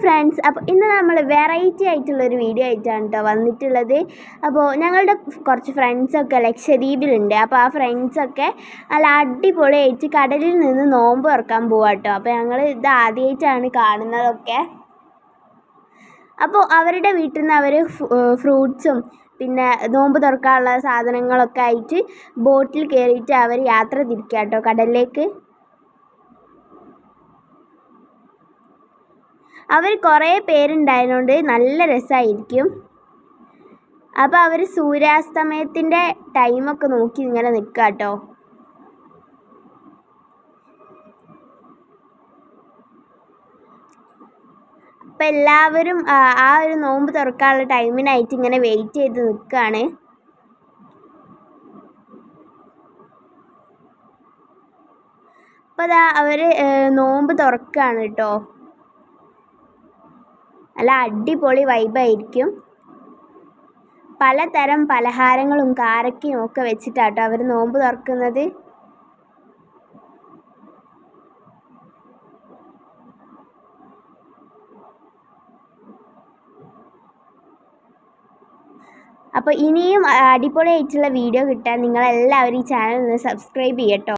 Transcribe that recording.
Friends അപ്പോൾ ഇന്ന് നമ്മൾ വെറൈറ്റി ആയിട്ടുള്ളൊരു വീഡിയോ ആയിട്ടാണ് കേട്ടോ വന്നിട്ടുള്ളത്. അപ്പോൾ ഞങ്ങളുടെ കുറച്ച് ഫ്രണ്ട്സൊക്കെ ലക്ഷദ്വീപിലുണ്ട്. അപ്പോൾ ആ ഫ്രണ്ട്സൊക്കെ നല്ല അടിപൊളിയായിട്ട് കടലിൽ നിന്ന് നോമ്പ് തുറക്കാൻ പോവാം കേട്ടോ അപ്പോൾ ഞങ്ങൾ ഇത് ആദ്യമായിട്ടാണ് കാണുന്നതൊക്കെ. അപ്പോൾ അവരുടെ വീട്ടിൽ നിന്ന് അവർ ഫ്രൂട്ട്സും പിന്നെ നോമ്പ് തുറക്കാനുള്ള സാധനങ്ങളൊക്കെ ആയിട്ട് ബോട്ടിൽ കയറിയിട്ട് അവർ യാത്ര തിരിക്കുക കേട്ടോ കടലിലേക്ക്. അവർ കുറേ പേരുണ്ടായതുകൊണ്ട് നല്ല രസമായിരിക്കും. അപ്പോൾ അവർ സൂര്യാസ്തമയത്തിന്റെ ടൈമൊക്കെ നോക്കി ഇങ്ങനെ നിൽക്കുക കേട്ടോ. അപ്പം എല്ലാവരും ആ ഒരു നോമ്പ് തുറക്കാനുള്ള ടൈമിനായിട്ട് ഇങ്ങനെ വെയിറ്റ് ചെയ്ത് നിൽക്കുകയാണ്. അപ്പോൾ അതാ അവർ നോമ്പ് തുറക്കുകയാണ് കേട്ടോ. നല്ല അടിപൊളി വൈബായിരിക്കും പലതരം പലഹാരങ്ങളും കാരക്കയും ഒക്കെ വെച്ചിട്ടാട്ടോ അവർ നോമ്പ് തുറക്കുന്നത്. അപ്പോൾ ഇനിയും അടിപൊളിയായിട്ടുള്ള വീഡിയോ കിട്ടാൻ നിങ്ങളെല്ലാവരും ഈ ചാനൽ ഒന്ന് സബ്സ്ക്രൈബ് ചെയ്യട്ടോ.